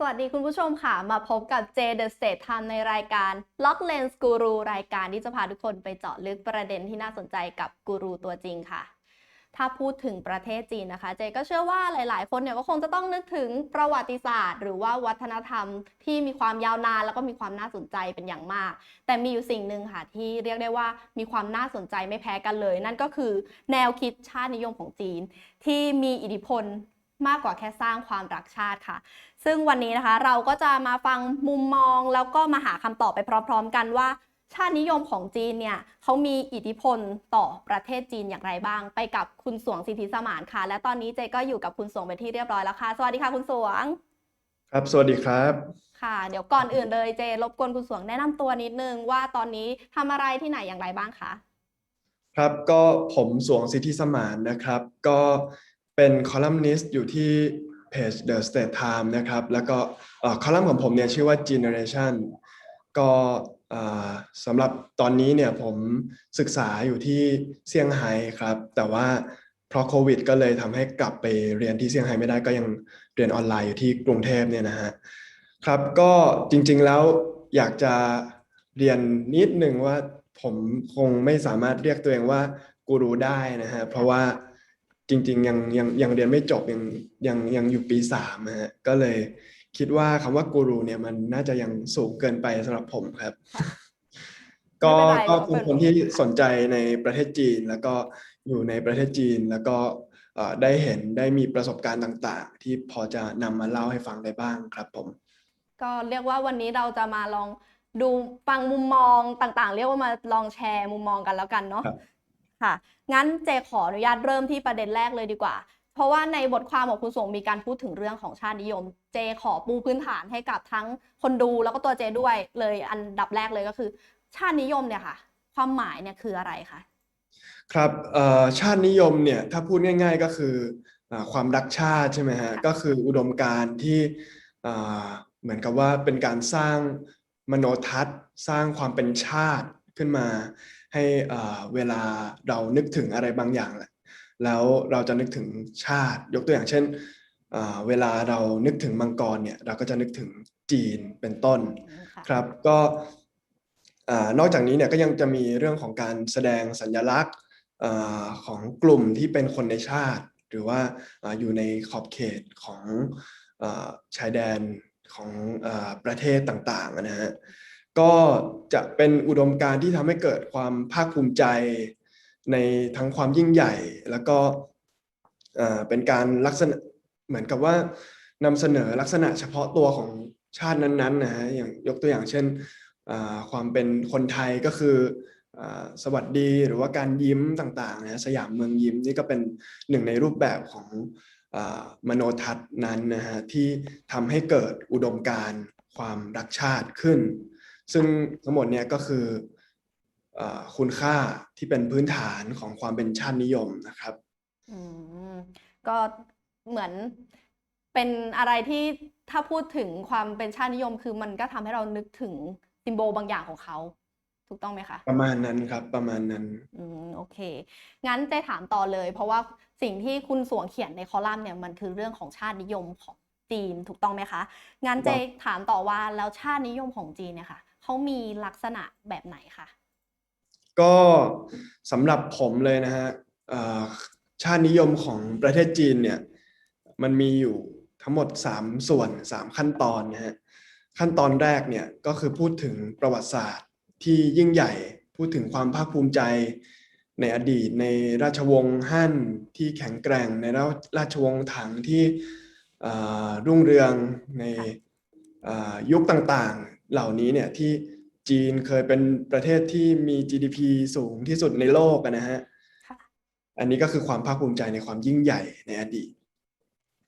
สวัสดีคุณผู้ชมค่ะ มาพบกับ J The State Time ในรายการ Lock Lens Guru รายการที่จะพาทุกคนไปเจาะลึกประเด็นที่น่าสนใจกับกูรูตัวจริงค่ะ ถ้าพูดถึงประเทศจีนนะคะ เจก็เชื่อว่าหลาย ๆ คนเนี่ยก็คงจะต้องนึกถึงประวัติศาสตร์ หรือว่าวัฒนธรรมที่มีความยาวนานแล้วก็มีความน่าสนใจเป็นอย่างมาก แต่มีอยู่สิ่งหนึ่งค่ะที่เรียกได้ว่ามีความน่าสนใจไม่แพ้กันเลย นั่นก็คือแนวคิดชาตินิยมของจีน ที่มีอิทธิพล มากกว่าแค่สร้างความรักชาติค่ะ ซึ่งวันนี้นะคะเราก็จะมาฟังมุมมองแล้วก็มาหาคำตอบไปพร้อม ๆ กันว่า ชาตินิยมของจีนเนี่ยเขามีอิทธิพลต่อประเทศจีนอย่างไรบ้าง ไปกับคุณสวงสิทธิสมานค่ะ และตอนนี้เจก็อยู่กับคุณสวงเป็นที่เรียบร้อยแล้วค่ะ สวัสดีค่ะคุณสวง ครับ สวัสดีครับ ค่ะ เดี๋ยวก่อนอื่นเลยเจรบกวนคุณสวงแนะนำตัวนิดนึงว่าตอนนี้ทำอะไรที่ไหนอย่างไรบ้างคะครับก็ผมสวงสิทธิสมานนะครับ ก็ เป็นคอลัมนิสต์อยู่ที่เพจ The State Time นะครับ แล้วก็คอลัมน์ของผมเนี่ยชื่อว่า Generation ก็สำหรับตอนนี้เนี่ยผมศึกษาอยู่ที่เซี่ยงไฮ้ครับ แต่ว่าเพราะโควิด ก็เลยทำให้กลับไปเรียนที่เซี่ยงไฮ้ไม่ได้ก็ยังเรียนออนไลน์อยู่ที่กรุงเทพเนี่ยนะฮะครับก็จริงๆแล้วอยากจะเรียนนิดหนึ่งว่าผมคงไม่สามารถเรียกตัวเองว่ากูรูได้นะฮะเพราะว่า จริง ๆ ยังยังยังเรียนไม่จบยังยังยังอยู่ปีสามนะฮะก็เลยคิดว่าคำว่ากูรูเนี่ยมันน่าจะยังสูงเกินไปสำหรับผมครับ ก็ไม่เป็นไรก็เราเป็นเป็นคนที่สนใจในประเทศจีน แล้วก็อยู่ในประเทศจีน แล้วก็เอ่อได้เห็นได้มีประสบการณ์ต่าง ๆ ที่พอจะนำมาเล่าให้ฟังได้บ้างครับผม ก็เรียกว่าวันนี้เราจะมาลองดูฟังมุมมองต่างๆ เรียกว่ามาลองแชร์มุมมองกันแล้วกันเนาะครับ ค่ะ งั้นเจขออนุญาตเริ่มที่ประเด็นแรกเลยดีกว่า เพราะว่าในบทความของคุณสงมีการพูดถึงเรื่องของชาตินิยม เจขอปูพื้นฐานให้กับทั้งคนดูแล้วก็ตัวเจด้วยเลยอันดับแรกเลยก็คือ ชาตินิยมเนี่ยค่ะ ความหมายเนี่ยคืออะไรคะครับเอ่อชาตินิยมเนี่ยถ้าพูดง่าย ๆก็คืออาความรักชาติใช่ไหมฮะค่ะก็คืออุดมการณ์ที่อ่าเหมือนกับว่าเป็นการสร้างมโนทัศน์ สร้างความเป็นชาติขึ้นมา ให้อ่าเวลาเรานึกถึงอะไรบางอย่างแหละแล้วเราจะนึกถึงชาติ ยกตัวอย่างเช่นอ่าเวลาเรานึกถึงมังกรเนี่ยเราก็จะนึกถึงจีนเป็นต้นอืมค่ะครับก็อ่านอกจากนี้เนี่ยก็ยังจะมีเรื่องของการแสดงสัญลักษณ์อาของกลุ่มที่เป็นคนในชาติ หรือว่าอาอยู่ในขอบเขตของอาชายแดนของอาประเทศต่างๆนะฮะ ก็จะเป็นอุดมการณ์ที่ทำให้เกิดความภาคภูมิใจ ในทั้งความยิ่งใหญ่ แล้วก็เป็นการลักษณะเหมือนกับว่านำเสนอลักษณะเฉพาะตัวของชาตินั้นๆนะฮะอย่างยกตัวอย่างเช่นความเป็นคนไทยก็คืออสวัสดีหรือว่าการยิ้มต่างๆนะสยามเมืองยิ้มนี่ก็เป็นหนึ่งในรูปแบบของอมโนทัศน์นั้นนะฮะที่ทำให้เกิดอุดมการความรักชาติขึ้น ซึ่งทั้งหมดเนี่ยก็คืออาคุณค่าที่เป็นพื้นฐานของความเป็นชาตินิยมนะครับอืมก็เหมือนเป็นอะไรที่ถ้าพูดถึงความเป็นชาตินิยม คือมันก็ทำให้เรานึกถึงซิมโบลบางอย่างของเขาถูกต้องไหมคะ ประมาณนั้นครับประมาณนั้น อืมโอเค งั้นเจถามต่อเลย เพราะว่าสิ่งที่คุณสวงเขียนในคอลัมน์เนี่ยมันคือเรื่องของชาตินิยมของจีนถูกต้องไหมคะ งั้นเจครับถามต่อว่าแล้วชาตินิยมของจีนเนี่ยค่ะ เขามีลักษณะแบบไหนคะก็สำหรับผมเลยนะฮะอ่าชาตินิยมของประเทศจีนเนี่ยมันมีอยู่ทั้งหมด 3 ส่วน 3 ขั้นตอนนะฮะขั้นตอนแรกเนี่ยก็คือพูดถึงประวัติศาสตร์ที่ยิ่งใหญ่พูดถึงความภาคภูมิใจในอดีตในราชวงศ์ฮั่นที่แข็งแกร่ง ในราราชวงศ์ถังที่อ่ารุ่งเรืองในอ่ายุคต่างๆ เหล่านี้เนี่ยที่จีนเคยเป็นประเทศที่มี GDP สูงที่สุดในโลกอะนะฮะค่ะอันนี้ก็คือความภาคภูมิใจในความยิ่งใหญ่ในอดีต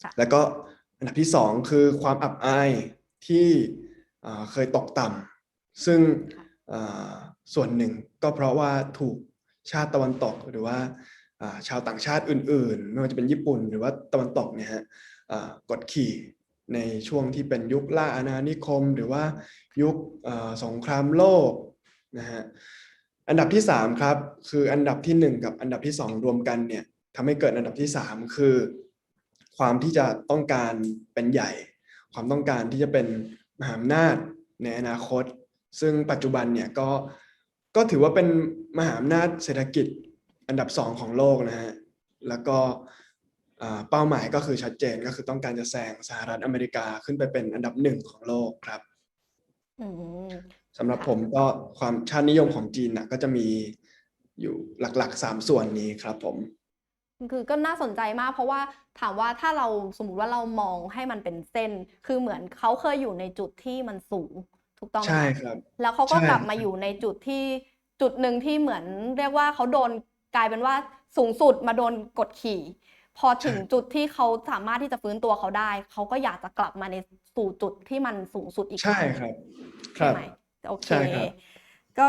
ค่ะแล้วก็อันดับที่สองคือความอับอายที่อ่าเคยตกต่ำซึ่งค่ะอ่าส่วนหนึ่งก็เพราะว่าถูกชาติตะวันตกหรือว่าอ่าชาวต่างชาติอื่นๆ ไม่ว่าจะเป็นญี่ปุ่นหรือว่าตะวันตกเนี่ยฮะอ่ากดขี่ ในช่วงที่เป็นยุคล่าอาณานิคม หรือว่ายุคสงครามโลกนะฮะอันดับที่สามครับ คืออันดับที่หนึ่งกับอันดับที่สองรวมกันเนี่ยทำให้เกิดอันดับที่สามคือ ความที่จะต้องการเป็นใหญ่ ความต้องการที่จะเป็นมหาอำนาจในอนาคต ซึ่งปัจจุบันเนี่ยก็ก็ถือว่าเป็นมหาอำนาจเศรษฐกิจอันดับสองของโลกนะฮะแล้วก็ เป้าหมายก็คือชัดเจนก็คือต้องการจะแซงสหรัฐอเมริกาขึ้นไปเป็นอันดับหนึ่งของโลกครับอืมสำหรับค่ะผมก็ความชาตินิยมของจีนนะก็จะมีอยู่หลักๆสามส่วนนี้ครับผมคือก็น่าสนใจมากเพราะว่าถามว่าถ้าเราสมมติว่าเรามองให้มันเป็นเส้น คือเหมือนเขาเคยอยู่ในจุดที่มันสูงถูกต้องไหมใช่คะครับ แล้วเขาก็ใช่กลับมาอยู่ในจุดที่จุดหนึ่งที่เหมือนเรียกว่าเขาโดนกลายเป็นว่าสูงสุดมาโดนกดขี่ พอถึงจุดที่เขาสามารถที่จะฟื้นตัวเขาได้ เขาก็อยากจะกลับมาในสู่จุดที่มันสูงสุดอีกคใช่รั้งครับคใช่รับไหมโอเคใช่ครับก็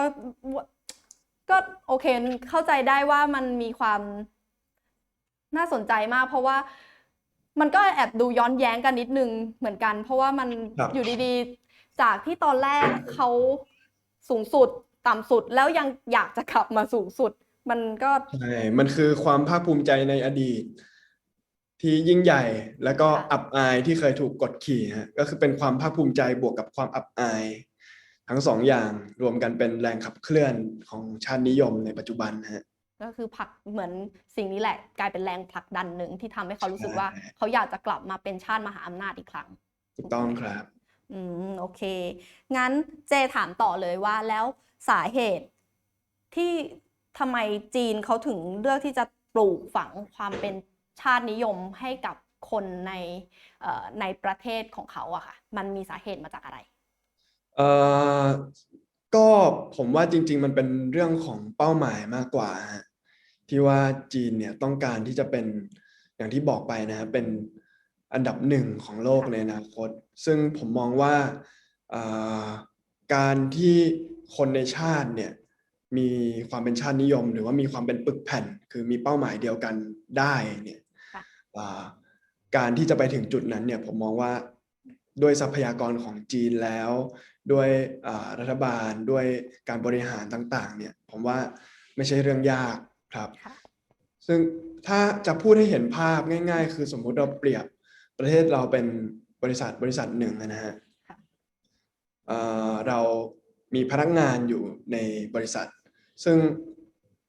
ก็โอเคเข้าใจได้ว่ามันมีความน่าสนใจมาก เพราะว่ามันก็แอบดูย้อนแย้งกันนิดนึงเหมือนกัน เพราะว่ามันครับอยู่ดีๆ จากที่ตอนแรกเขาสูงสุดต่ำสุดแล้วยังอยากจะกลับมาสูงสุด มันก็ใช่มันคือความภาคภูมิใจในอดีต ที่ยิ่งใหญ่แล้วก็ค่ะอับอายที่เคยถูกกดขี่ฮะก็คือเป็นความภาคภูมิใจบวกกับความอับอาย ทั้งสองอย่างรวมกันเป็นแรงขับเคลื่อนของชาตินิยมในปัจจุบันฮะก็คือผลักเหมือนสิ่งนี้แหละ กลายเป็นแรงผลักดันหนึ่งที่ทำให้เขารู้สึกว่าใช่เขาอยากจะกลับมาเป็นชาติมหาอำนาจอีกครั้งถูกต้องครับ อืมโอเค งั้นเจถามต่อเลยว่าแล้วสาเหตุที่ทำไมจีนเขาถึงเลือกที่จะปลูกฝังความเป็น ชาตินิยมให้กับคนในในประเทศของเขาอะค่ะ มันมีสาเหตุมาจากอะไรเอ่อก็ผมว่าจริง ๆ มันเป็นเรื่องของเป้าหมายมากกว่า ที่ว่าจีนเนี่ยต้องการที่จะเป็นอย่างที่บอกไปนะฮะเป็นอันดับหนึ่งของโลกในอนาคต ซึ่งผมมองว่าการที่คนในชาติเนี่ยมีความเป็นชาตินิยม หรือว่ามีความเป็นปึกแผ่น คือมีเป้าหมายเดียวกันได้เนี่ย การที่จะไปถึงจุดนั้นเนี่ยผมมองว่าด้วยทรัพยากรของจีนแล้ว ด้วยอ่ารัฐบาลด้วยการบริหารต่าง ๆ เนี่ยผมว่าไม่ใช่เรื่องยากครับค่ะซึ่งถ้าจะพูดให้เห็นภาพง่าย ๆ คือสมมุติเราเปรียบประเทศเราเป็นบริษัทบริษัทหนึ่งนะฮะค่ะเอ่อเรามีพนักงานอยู่ในบริษัท ซึ่ง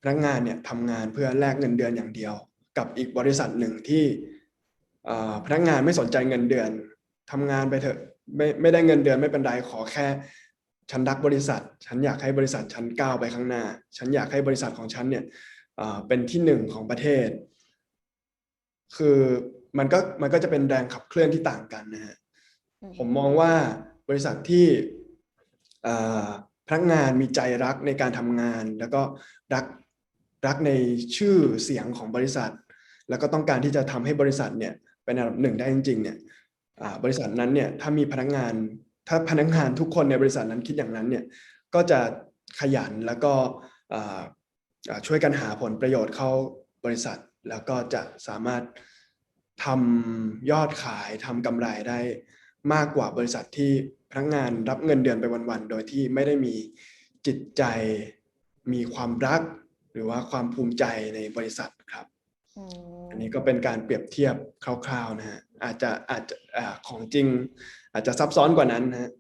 พนักงานเนี่ยทำงานเพื่อแลกเงินเดือนอย่างเดียว กับอีกบริษัทหนึ่งที่เอ่อพนักงานไม่สนใจเงินเดือนทำงานไปเถอะไม่ไม่ได้เงินเดือนไม่เป็นไรขอแค่ ฉันรักบริษัท ฉันอยากให้บริษัทฉันก้าวไปข้างหน้า ฉันอยากให้บริษัทของฉันเนี่ยเอ่อเป็นที่หนึ่งของประเทศ คือมันก็มันก็จะเป็นแรงขับเคลื่อนที่ต่างกันนะฮะอืมผมมองว่าบริษัทที่เอ่อพนักงานมีใจรักในการทำงาน แล้วก็รักรักในชื่อเสียงของบริษัท แล้วก็ต้องการที่จะทำให้บริษัทเนี่ยเป็นอันดับหนึ่งได้จริงๆเนี่ยบริษัทนั้นเนี่ยถ้ามีพนักงาน ถ้าพนักงานทุกคนในบริษัทนั้นคิดอย่างนั้นเนี่ยก็จะขยันแล้วก็ช่วยกันหาผลประโยชน์เข้าบริษัท แล้วก็จะสามารถทำยอดขายทำกำไรได้มากกว่าบริษัทที่พนักงานรับเงินเดือนไปวันๆ โดยที่ไม่ได้มีจิตใจมีความรัก หรือว่าความภูมิใจในบริษัทครับ อืมอันนี้ก็เป็นการเปรียบเทียบคร่าวๆนะฮะอาจจะอาจจะอ่าของจริง อาจจะซับซ้อนกว่านั้นนะฮะ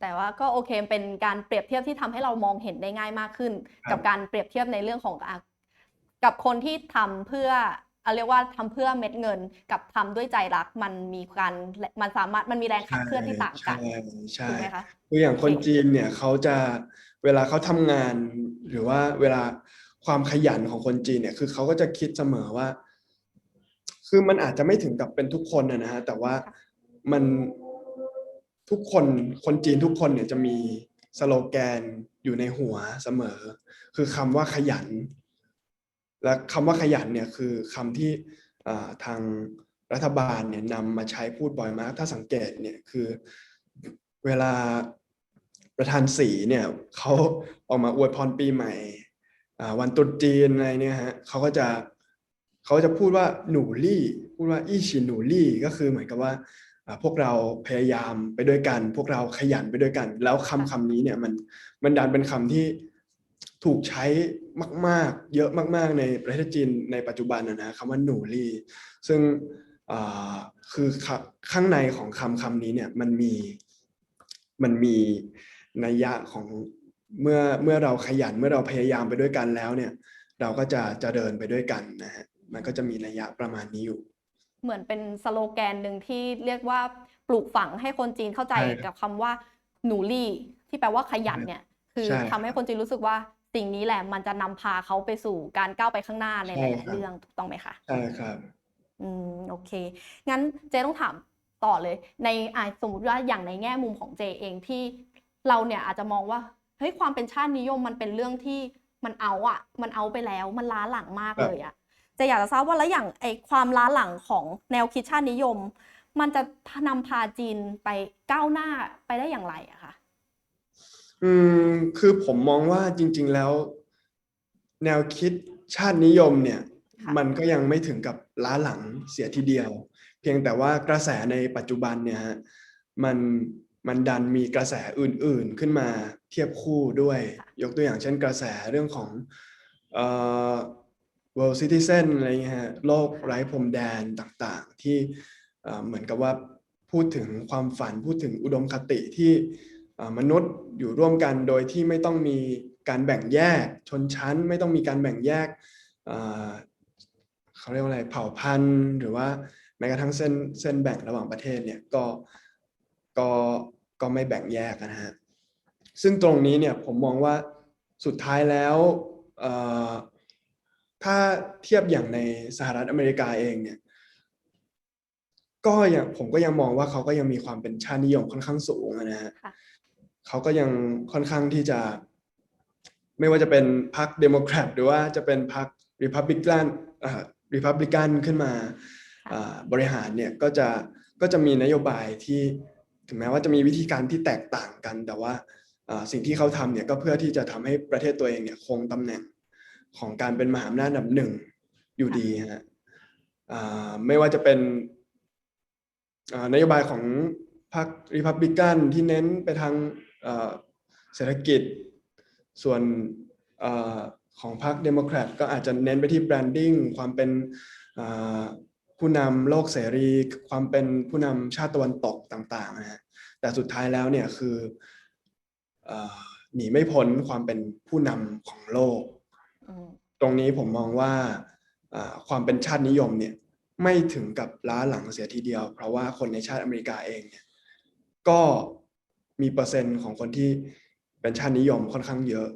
แต่ว่าก็โอเคเป็นการเปรียบเทียบที่ทำให้เรามองเห็นได้ง่ายมากขึ้นครับกับการเปรียบเทียบในเรื่องของอะกับคนที่ทำเพื่อเอาเรียกว่าทำเพื่อเม็ดเงินกับทำด้วยใจรักมันมีการมันสามารถมันมีแรงขับเคลื่อนที่ต่างกันใช่ใช่ถูกไหมคะคืออย่างคนโอเคจีนเนี่ยเขาจะเวลาเขาทำงาน หรือว่าเวลาความขยันของคนจีนเนี่ยคือเขาก็จะคิดเสมอว่า คือมันอาจจะไม่ถึงกับเป็นทุกคนนะนะฮะแต่ว่ามันทุกคนคนจีนทุกคนเนี่ยจะมีสโลแกนอยู่ในหัวเสมอ คือคำว่าขยัน และคำว่าขยันเนี่ยคือคำที่อ่าทางรัฐบาลเนี่ยนำมาใช้พูดบ่อยมาก ถ้าสังเกตเนี่ยคือเวลาประธานสีเนี่ยเขาออกมาอวยพรปีใหม่อ่าวันตรุษจีนอะไรเนี่ยฮะเขาก็จะ เขาจะพูดว่าหนูลี่ พูดว่าอี้ชินหนูลี่ก็คือเหมือนกับว่าพวกเราพยายามไปด้วยกัน พวกเราขยันไปด้วยกัน แล้วคำคำนี้เนี่ยมันมันดันเป็นคำที่ถูกใช้มาก ๆ เยอะมาก ๆ ในประเทศจีนในปัจจุบันนะนะคำว่าหนูลี่ ซึ่งอ่าคือข้างในของคำคำนี้เนี่ยมันมีมันมีนัยยะของเมื่อเมื่อเราขยันเมื่อเราพยายามไปด้วยกันแล้วเนี่ย เราก็จะจะเดินไปด้วยกันนะฮะ มันก็จะมีนัยยะประมาณนี้อยู่ เหมือนเป็นสโลแกนหนึ่งที่เรียกว่าปลูกฝังให้คนจีนเข้าใจใช่ครับกับคำว่าหนูลี่ ที่แปลว่าขยันเนี่ย คือใช่ทำให้คนจีนรู้สึกว่าสิ่งนี้แหละมันจะนำพาเขาไปสู่การก้าวไปข้างหน้าในหใช่ลายครัๆบ เรื่องถูกต้องไหมคะ ใช่ครับ อืมโอเค งั้นเจต้องถามต่อเลย ในอะสมมติว่าอย่างในแง่มุมของเจเองที่เราเนี่ยอาจจะมองว่าเฮ้ยความเป็นชาตินิยมมันเป็นเรื่องที่มันเอาอะมันเอาไปแล้ว มันล้าหลังมากครับ เลยอะ เจอยากจะทราบว่าแล้วอย่างไอความล้าหลังของแนวคิดชาตินิยม มันจะนำพาจีนไปก้าวหน้าไปได้อย่างไรอะคะอืมคือผมมองว่าจริง ๆแล้ว แนวคิดชาตินิยมเนี่ยค่ะมันก็ยังไม่ถึงกับล้าหลังเสียทีเดียว เพียงแต่ว่ากระแสในปัจจุบันเนี่ยฮะมันมันดันมีกระแสอื่นๆขึ้นมาเทียบคู่ด้วย ยกตัวอย่างเช่นกระแสเรื่องของเอ่อ world citizen อะไรเงี้ยฮะโลกไร้พรมแดนต่างๆ ที่เหมือนกับว่าพูดถึงความฝันพูดถึงอุดมคติที่มนุษย์อยู่ร่วมกันโดยที่ไม่ต้องมีการแบ่งแยกชนชั้น ไม่ต้องมีการแบ่งแยกเขาเรียกว่าอะไรเผ่าพันธุ์ หรือว่าแม้กระทั่งเส้นเส้นแบ่งระหว่างประเทศเนี่ยก็ก็ก็ไม่แบ่งแยกนะฮะซึ่งตรงนี้เนี่ยผมมองว่าสุดท้ายแล้ว ถ้าเทียบอย่างในสหรัฐอเมริกาเองเนี่ย ก็ยังผมก็ยังมองว่าเขาก็ยังมีความเป็นชาตินิยมค่อนข้างสูงอะนะฮะค่ะเขาก็ยังค่อนข้างที่จะ ไม่ว่าจะเป็นพรรคเดโมแครตหรือว่าจะเป็นพรรคริพับลิกันอ่าริพับลิกันขึ้นมาค่ะอ่าบริหารเนี่ยก็จะก็จะมีนโยบายที่ถึงแม้ว่าจะมีวิธีการที่แตกต่างกัน แต่ว่าอ่าสิ่งที่เขาทำเนี่ยก็เพื่อที่จะทำให้ประเทศตัวเองเนี่ยคงตำแหน่ง ของการเป็นมหาอำนาจอันดับหนึ่งอยู่ดีฮะอ่าไม่ว่าจะเป็นอ่านโยบายของพรรคริพับลิกันที่เน้นไปทางเอ่อเศรษฐกิจ ส่วนเออของพรรคเดโมแครตก็อาจจะเน้นไปที่แบรนดิ้งความเป็นอ่าผู้นำโลกเสรี ความเป็นผู้นำชาติตะวันตกต่างๆนะฮะแต่สุดท้ายแล้วเนี่ยคือเอ่อหนีไม่พ้นความเป็นผู้นำของโลกอืม ตรงนี้ผมมองว่าอ่าความเป็นชาตินิยมเนี่ยไม่ถึงกับล้าหลังเสียทีเดียว เพราะว่าคนในชาติอเมริกาเองเนี่ยก็มีเปอร์เซ็นต์ของคนที่เป็นชาตินิยมค่อนข้างเยอะ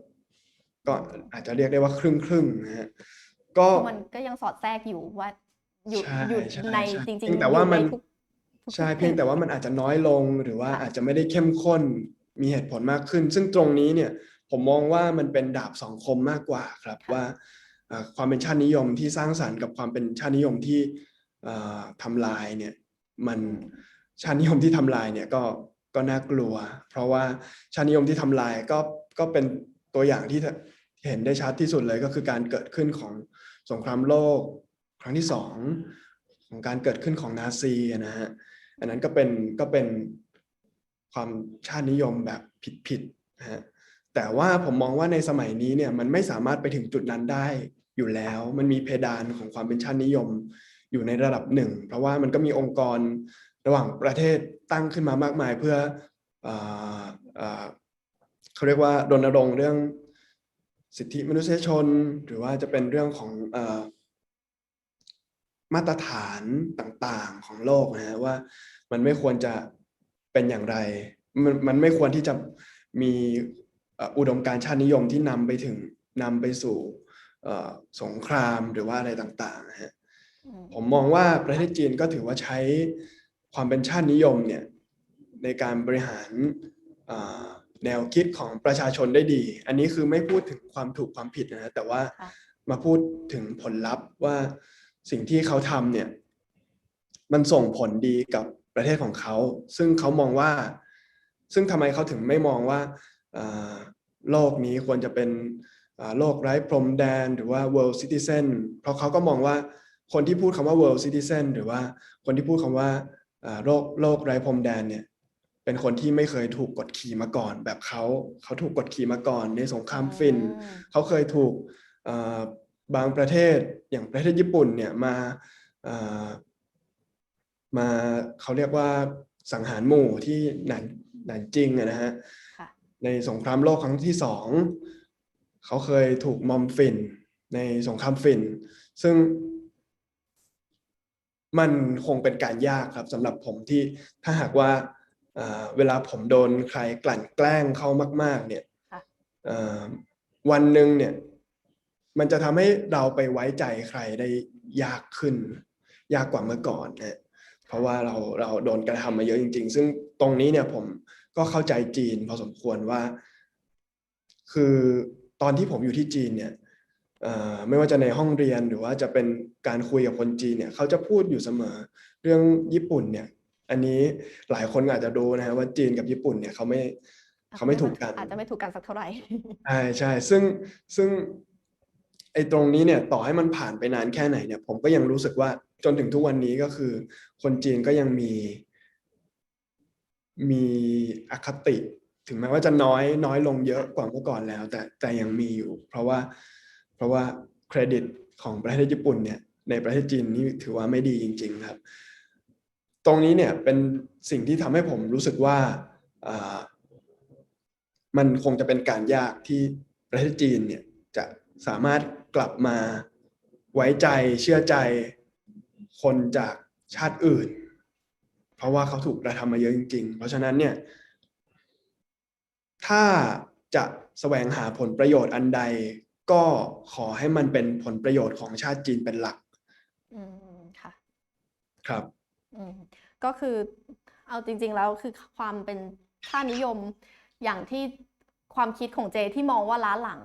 ก็อาจจะเรียกได้ว่าครึ่งครึ่งๆนะฮะก็มันก็ยังสอดแทรกอยู่ว่าอยู่ใช่อยู่ใช่ในใช่จริงเพียงๆแต่ว่าอยู่มันทุกทุกใช่ทุกเพียงแต่ว่ามันอาจจะน้อยลงหรือว่าค่ะอาจจะไม่ได้เข้มข้นมีเหตุผลมากขึ้น ซึ่งตรงนี้เนี่ย ผมมองว่ามันเป็นดาบสองคมมากกว่าครับว่าอ่าความเป็นชาตินิยมที่สร้างสรรค์กับความเป็นชาตินิยมที่อ่าทำลายเนี่ยมันชาตินิยมที่ทำลายเนี่ยก็ก็น่ากลัว เพราะว่าชาตินิยมที่ทำลายก็ก็เป็นตัวอย่างที่เห็นได้ชัดที่สุดเลยก็คือการเกิดขึ้นของสงครามโลก ครั้งที่สองของการเกิดขึ้นของนาซีอะนะฮะอันนั้นก็เป็นก็เป็นความชาตินิยมแบบผิดๆนะฮะ แต่ว่าผมมองว่าในสมัยนี้เนี่ยมันไม่สามารถไปถึงจุดนั้นได้อยู่แล้ว มันมีเพดานของความเป็นชาตินิยม อยู่ในระดับหนึ่ง เพราะว่ามันก็มีองค์กรระหว่างประเทศตั้งขึ้นมามากมายเพื่อเอ่อเขาเรียกว่ารณรงค์เรื่องสิทธิมนุษยชน หรือว่าจะเป็นเรื่องของอมาตรฐานต่างๆของโลกนะฮะว่ามันไม่ควรจะเป็นอย่างไร มันมันไม่ควรที่จะมี อ่ออุดมการณ์ชาตินิยมที่นำไปถึงนำไปสู่เอ่อสงครามหรือว่าอะไรต่างๆนะฮะอืมผมมองว่าประเทศจีนก็ถือว่าใช้ความเป็นชาตินิยมเนี่ยในการบริหารอ่าแนวคิดของประชาชนได้ดี อันนี้คือไม่พูดถึงความถูกความผิดนะฮะแต่ว่าค่ะมาพูดถึงผลลัพธ์ว่าสิ่งที่เขาทำเนี่ยมันส่งผลดีกับประเทศของเขา ซึ่งเขามองว่า ซึ่งทำไมเขาถึงไม่มองว่าอ่า โลกนี้ควรจะเป็นอ่าโลกไร้พรมแดนหรือว่า world citizen เพราะเขาก็มองว่าคนที่พูดคำว่า world citizen หรือว่าคนที่พูดคำว่าอ่าโลกโลกไร้พรมแดนเนี่ยเป็นคนที่ไม่เคยถูกกดขี่มาก่อน แบบเขาเขาถูกกดขี่มาก่อน ในสงครามฟินอืมเขาเคยถูกเอ่อบางประเทศอย่างประเทศญี่ปุ่นเนี่ยมาเอ่อมาเขาเรียกว่าสังหารหมู่ที่หนานหนานจริงอะนะฮะค่ะ ในสงครามโลกครั้งที่สองเขาเคยถูกมอมฝิ่นในสงครามฝิ่นซึ่งมันคงเป็นการยากครับสำหรับผมที่ถ้าหากว่าอ่าเวลาผมโดนใครกลั่นแกล้งเขามาก ๆ เนี่ยค่ะเอ่อวันหนึ่งเนี่ย มันจะทำให้เราไปไว้ใจใครได้ยากขึ้น ยากกว่าเมื่อก่อนนะเพราะว่าเราเราโดนกระทำมาเยอะจริง ๆ ซึ่งตรงนี้เนี่ยผม ก็เข้าใจจีนพอสมควรว่า คือตอนที่ผมอยู่ที่จีนเนี่ยเอ่อไม่ว่าจะในห้องเรียนหรือว่าจะเป็นการคุยกับคนจีนเนี่ยเขาจะพูดอยู่เสมอ เรื่องญี่ปุ่นเนี่ย อันนี้หลายคนอาจจะรู้นะฮะว่าจีนกับญี่ปุ่นเนี่ยเขาไม่เขาไม่ถูกกันอาจจะไม่ถูกกันสักเท่าไหร่ใช่ใช่ซึ่งซึ่งไอ้ตรงนี้เนี่ยต่อให้มันผ่านไปนานแค่ไหนเนี่ย ผมก็ยังรู้สึกว่าจนถึงทุกวันนี้ก็คือ คนจีนก็ยังมี มีอคติ ถึงแม้ว่าจะน้อยน้อยลงเยอะกว่าเมื่อก่อนแล้ว แต่แต่ยังมีอยู่ เพราะว่าเพราะว่าเครดิตของประเทศญี่ปุ่นเนี่ยในประเทศจีนนี่ถือว่าไม่ดีจริง ๆ ครับ ตรงนี้เนี่ยเป็นสิ่งที่ทำให้ผมรู้สึกว่ามันคงจะเป็นการยากที่ประเทศจีนเนี่ยจะสามารถกลับมาไว้ใจเชื่อใจคนจากชาติอื่น เพราะว่าเขาถูกกระทำมาเยอะจริง ๆ เพราะฉะนั้นเนี่ย ถ้าจะแสวงหาผลประโยชน์อันใด ก็ขอให้มันเป็นผลประโยชน์ของชาติจีนเป็นหลัก อืมค่ะ ครับ อืมก็คือเอาจริง ๆ แล้วคือความเป็นค่านิยมอย่างที่ความคิดของเจที่มองว่าล้าหลัง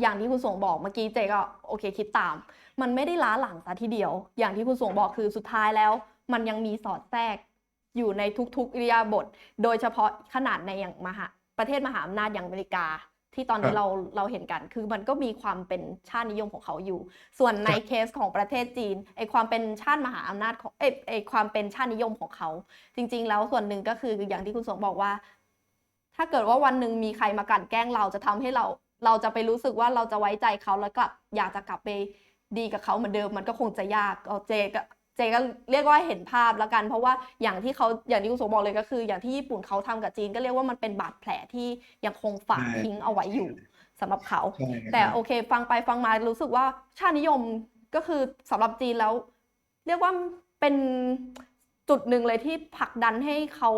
อย่างที่คุณสวงบอกเมื่อกี้เจก็โอเคคิดตาม มันไม่ได้ล้าหลังซะทีเดียว อย่างที่คุณสวงบอกคือสุดท้ายแล้ว มันยังมีสอดแทรก อยู่ในทุกๆอิริยาบถโดยเฉพาะขนาดในอย่างมหาประเทศมหาอำนาจอย่างอเมริกา ที่ตอนครันี้บเราเราเห็นกัน คือมันก็มีความเป็นชาตินิยมของเขาอยู่ ส่วนในครับเคสของประเทศจีนไอความเป็นชาติมหาอำนาจของเอยไอความเป็นชาตินิยมของเขา จริง ๆ แล้วส่วนหนึ่งก็คืออย่างที่คุณสงบอกว่า ถ้าเกิดว่าวันหนึ่งมีใครมากลั่นแกล้งเราจะทำให้เราเราจะไปรู้สึกว่าเราจะไว้ใจเขาแล้วกลับอยากจะกลับไปดีกับเขาเหมือนเดิมมันก็คงจะยากเอาเจก็ เจก็เรียกว่าเห็นภาพแล้วกัน เพราะว่าอย่างที่เขาอย่างที่คุณสงบอกเลยก็คือ อย่างที่ญี่ปุ่นเขาทำกับจีนก็เรียกว่ามันเป็นบาดแผลที่ยังคงฝังใช่ทิ้งเอาไว้อยู่สำหรับเขาใช่ครับแต่โอเค ฟังไปฟังมารู้สึกว่าชาตินิยมก็คือสำหรับจีนแล้ว เรียกว่าเป็นจุดหนึ่งเลยที่ผลักดันให้เขา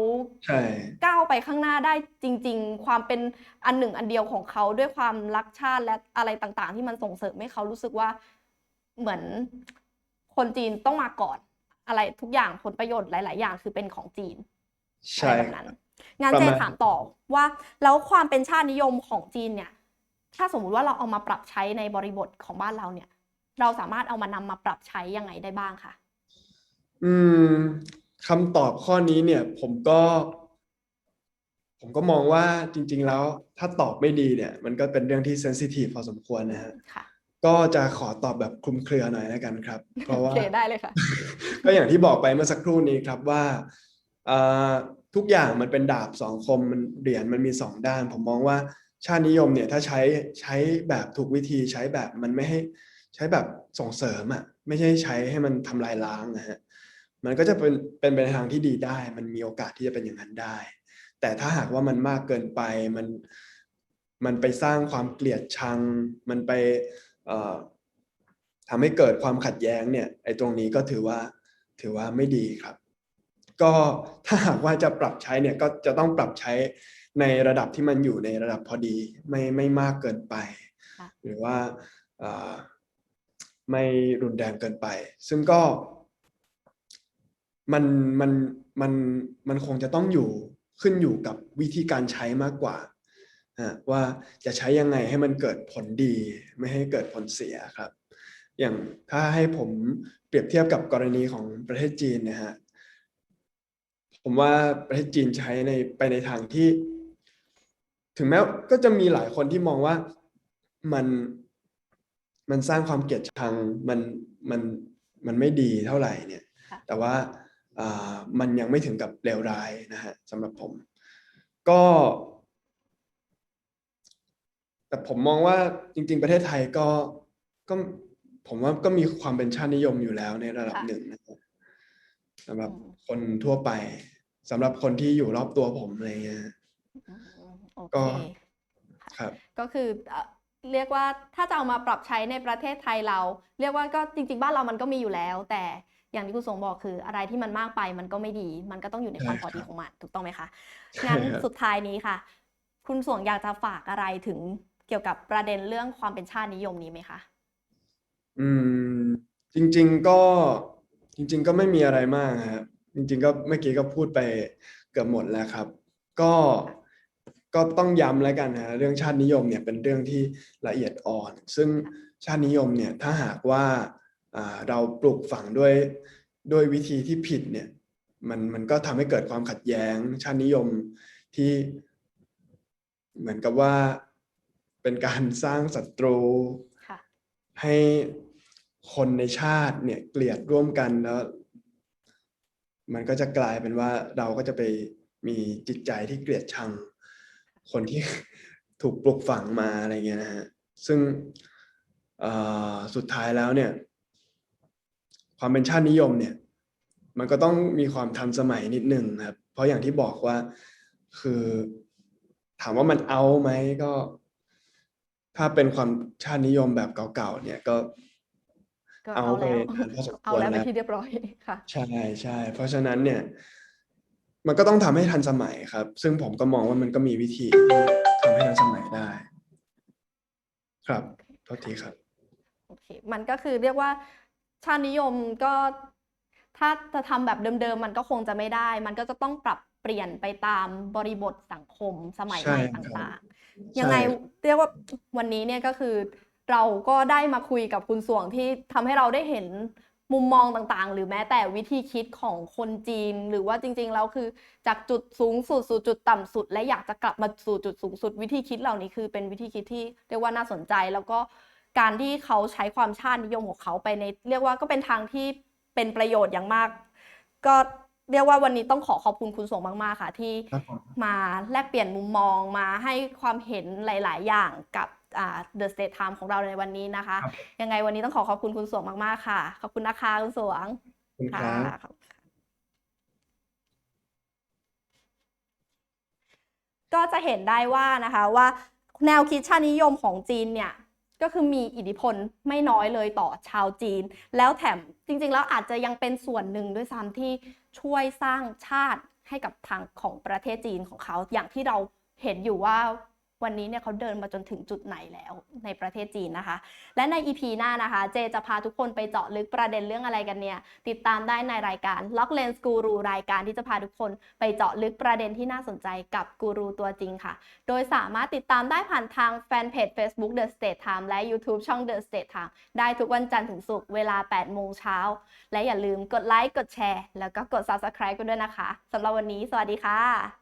ใช่ก้าวไปข้างหน้าได้จริง ๆ ความเป็นอันหนึ่งอันเดียวของเขาด้วยความรักชาติและอะไรต่างๆ ที่มันส่งเสริมให้เขารู้สึกว่าเหมือน คนจีนต้องมาก่อน อะไรทุกอย่างผลประโยชน์หลาย ๆ อย่างคือเป็นของจีนใช่อะไรแบบครันั้บนงานประเจมาณถามต่อว่าแล้วความเป็นชาตินิยมของจีนเนี่ย ถ้าสมมุติว่าเราเอามาปรับใช้ในบริบทของบ้านเราเนี่ย เราสามารถเอามานำมาปรับใช้ยังไงได้บ้างคะอืมคำตอบข้อนี้เนี่ย ผมก็ ผมก็มองว่าจริง ๆ แล้ว ถ้าตอบไม่ดีเนี่ย มันก็เป็นเรื่องที่เซนซิทีฟพอสมควรนะฮะค่ะ ก็จะขอตอบแบบคลุมเครือหน่อยแล้วกันครับ เพราะโอว่าเคได้เลยค่ะ ก็อย่างที่บอกไปเมื่อสักครู่นี้ครับว่าอ่าทุกอย่างมันเป็นดาบสองคมมันเหรียญมันมีสองด้าน ผมมองว่าชาตินิยมเนี่ยถ้าใช้ใช้แบบถูกวิธีใช้แบบมันไม่ให้ใช้แบบส่งเสริมอะไม่ใช่ใช้ให้มันทำลายล้างนะฮะมันก็จะเป็นเป็นไปในทางที่ดีได้ มันมีโอกาสที่จะเป็นอย่างนั้นได้ แต่ถ้าหากว่ามันมากเกินไปมันมันไปสร้างความเกลียดชัง มันไปเอ่อ ทำให้เกิดความขัดแย้งเนี่ยไอ้ตรงนี้ก็ถือว่าถือว่าไม่ดีครับ ก็ถ้าหากว่าจะปรับใช้เนี่ยก็จะต้องปรับใช้ในระดับที่มันอยู่ในระดับพอดีไม่ไม่มากเกินไปค่ะหรือว่าเอ่อไม่รุนแรงเกินไป ซึ่งก็มันมันมันมันคงจะต้องอยู่ขึ้นอยู่กับวิธีการใช้มากกว่าฮะ ว่าจะใช้ยังไงให้มันเกิดผลดีไม่ให้เกิดผลเสียครับ อย่างถ้าให้ผมเปรียบเทียบกับกรณีของประเทศจีนนะฮะผมว่าประเทศจีนใช้ในไปในทางที่ ถึงแม้ก็จะมีหลายคนที่มองว่ามันมันสร้างความเกลียดชังมันมันมันไม่ดีเท่าไหร่เนี่ยค่ะแต่ว่าอ่ามันยังไม่ถึงกับเลวร้ายนะฮะสำหรับผม ก็ แต่ผมมองว่าจริง ๆ ประเทศไทยก็ก็ผมว่าก็มีความเป็นชาตินิยมอยู่แล้วในระดับค่ะหนึ่งนะครับสำหรับอืมคนทั่วไปสำหรับคนที่อยู่รอบตัวผมอะไรเงี้ยอืมโอก็เคครับก็คือเอ่อเรียกว่าถ้าจะเอามาปรับใช้ในประเทศไทยเรา เรียกว่าก็จริง ๆ บ้านเรามันก็มีอยู่แล้ว แต่อย่างที่คุณสงบอกคืออะไรที่มันมากไปมันก็ไม่ดี มันก็ต้องอยู่ในความใช่พอดีครับของมันถูกต้องไหมคะใช่งั้นครับสุดท้ายนี้ค่ะ คุณสวงอยากจะฝากอะไรถึง เกี่ยวกับประเด็นเรื่องความเป็นชาตินิยมนี้ไหมคะ อืม จริง ๆก็จริง ๆ ก็ไม่มีอะไรมากครับจริง ๆ ก็เมื่อกี้ก็พูดไปเกือบหมดแล้วครับ ก็ก็ต้องย้ำแล้วกันนะเรื่องชาตินิยมเนี่ยเป็นเรื่องที่ละเอียดอ่อน ซึ่งชาตินิยมเนี่ยถ้าหากว่าเราปลูกฝังด้วยด้วยวิธีที่ผิดเนี่ยมันมันก็ทำให้เกิดความขัดแย้ง ชาตินิยมที่เหมือนกับว่า เป็นการสร้างศัตรูค่ะให้คนในชาติเนี่ยเกลียดร่วมกันแล้ว มันก็จะกลายเป็นว่าเราก็จะไปมีจิตใจที่เกลียดชัง คนที่ถูกปลูกฝังมาอะไรเงี้ยนะฮะซึ่งเอ่อสุดท้ายแล้วเนี่ย ความเป็นชาตินิยมเนี่ย มันก็ต้องมีความทันสมัยนิดนึงครับ เพราะอย่างที่บอกว่าคือถามว่ามันเอาไหมก็ ถ้าเป็นความชาตินิยมแบบเก่าๆเนี่ยก็ก็เอาเอาไปแล้ว นานพอสมเอาควรแล้วเป็นแล้ว ที่เรียบร้อยค่ะ ใช่ใช่ เพราะฉะนั้นเนี่ย มันก็ต้องทำให้ทันสมัยครับ ซึ่งผมก็มองว่ามันก็มีวิธีที่ทำให้ทันสมัยได้ ครับโทษทีครับ โอเค มันก็คือเรียกว่าชาตินิยมก็ถ้าจะทำแบบเดิมๆ มันก็คงจะไม่ได้ มันก็จะต้องปรับ เปลี่ยนไปตามบริบทสังคมสมัยใหม่ใช่ครับต่างๆ ยังไงเรียกว่าวันนี้เนี่ยก็คือเราก็ได้มาคุยกับคุณสวงที่ทำให้เราได้เห็นมุมมองต่างๆ หรือแม้แต่วิธีคิดของคนจีน หรือว่าจริงๆแล้วคือ จากจุดสูงสุดสู่จุดต่ำสุด และอยากจะกลับมาสู่จุดสูงสุด วิธีคิดเหล่านี้คือเป็นวิธีคิดที่เรียกว่าน่าสนใจ แล้วก็การที่เขาใช้ความชาตินิยมของเขาไปใน เรียกว่าก็เป็นทางที่เป็นประโยชน์อย่างมาก ก็ เรียกว่าวันนี้ต้องขอขอบคุณคุณสวงมาก ๆ ค่ะ ที่ครับผมมาแลกเปลี่ยนมุมมองมาให้ความเห็นหลาย ๆ อย่างกับอ่า The State Time ของเราในวันนี้นะคะครับยังไงวันนี้ต้องขอขอบคุณคุณสวงมาก ๆ ค่ะ ขอบคุณนะคะ คุณสวงขอบคุณคค่ะรับขอบคุณค่ะก็จะเห็นได้ว่านะคะว่าแนวคิดชาตินิยมของจีนเนี่ยก็คือมีอิทธิพลไม่น้อยเลยต่อชาวจีน แล้วแถมจริง ๆ แล้วอาจจะยังเป็นส่วนหนึ่งด้วยซ้ำที่ ช่วยสร้างชาติให้กับทางของประเทศจีนของเขา อย่างที่เราเห็นอยู่ว่า วันนี้เนี่ยเขาเดินมาจนถึงจุดไหนแล้วในประเทศจีนนะคะ และใน EP หน้านะคะ เจจะพาทุกคนไปเจาะลึกประเด็นเรื่องอะไรกันเนี่ย ติดตามได้ในรายการ Lock Lens Guru รายการที่จะพาทุกคนไปเจาะลึกประเด็นที่น่าสนใจกับกูรูตัวจริงค่ะ โดยสามารถติดตามได้ผ่านทางแฟนเพจ Facebook The State Time และ YouTube ช่อง The State Time ได้ทุกวันจันทร์ถึงศุกร์เวลา 8 โมงเช้า และอย่าลืมกดไลค์ กดแชร์ แล้วก็กด Subscribe กันด้วยนะคะสำหรับวันนี้ สวัสดีค่ะ